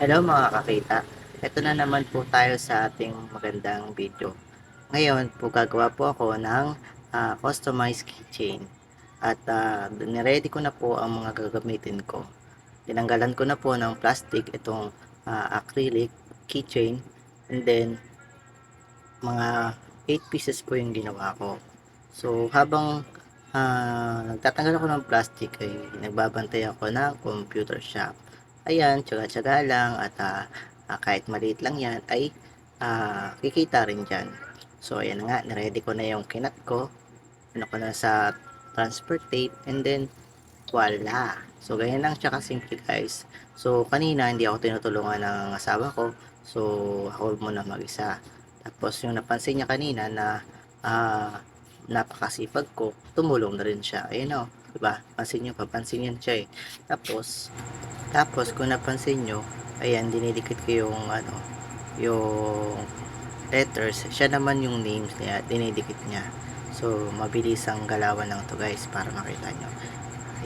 Hello mga kakita. Ito na naman po tayo sa ating magandang video. Ngayon po gagawa po ako ng ah, customized keychain. At uh, niready ko na po ang mga gagamitin ko. Tinanggalan ko na po ng plastic itong ah, acrylic keychain. And then, mga 8 pieces po yung ginawa ko. So, habang ah, nagtatanggal ako ng plastic ay nagbabantay ako ng computer shop ayan, tsaga-tsaga lang at ah, ah, kahit maliit lang yan ay ah, kikita rin dyan. So ayan na nga, niready ko na yung kinat ko. Ano ko na sa transfer tape and then voila. So ganyan lang siya kasimple guys. So kanina hindi ako tinutulungan ng asawa ko. So ako muna mag-isa. Tapos yung napansin niya kanina na ah, napakasipag ko, tumulong na rin siya. Ayun o, diba? Pansin nyo, papansin yan siya eh. Tapos, tapos kung napansin nyo, ayan, dinidikit ko yung ano, yung letters. Siya naman yung names niya, dinidikit niya. So, mabilis ang galawan lang to guys para makita nyo.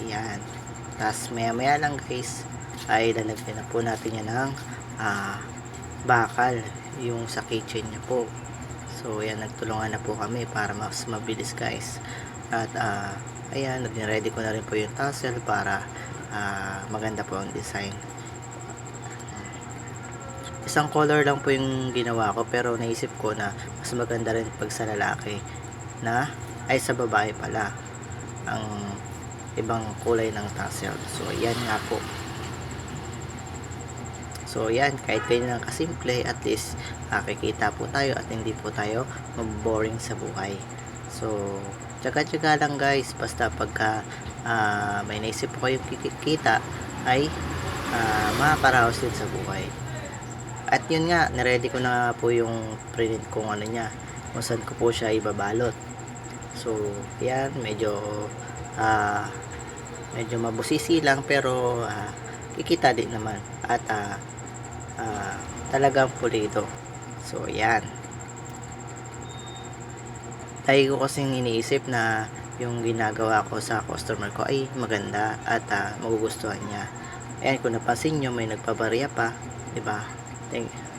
Ayan. Tapos maya maya lang guys, ay lalagyan na po natin yan ng ah, bakal yung sa kitchen niya po. So, ayan, nagtulungan na po kami para mas mabilis guys. At, ah, ayan, ready ko na rin po yung tassel para ah, maganda po ang design. Isang color lang po yung ginawa ko pero naisip ko na mas maganda rin pag sa lalaki na ay sa babae pala ang ibang kulay ng tassel. So, ayan nga po. So, yan. Kahit ganyan lang kasimple, at least nakikita po tayo at hindi po tayo maboring sa buhay. So, tsaga-tsaga lang guys. Basta pagka ah, may naisip po kayong kikita, ay uh, makakaraos din sa buhay. At yun nga, naready ko na po yung print kung ano niya. Kung saan ko po siya ibabalot. So, yan. Medyo ah, medyo mabusisi lang pero ah, kikita din naman. At ah, ah, talagang pulido. So, yan. Lagi ko kasing iniisip na yung ginagawa ko sa customer ko ay maganda at ah, magugustuhan niya. Ayan, kung napansin nyo, may nagpabarya pa, 'di ba? Thank-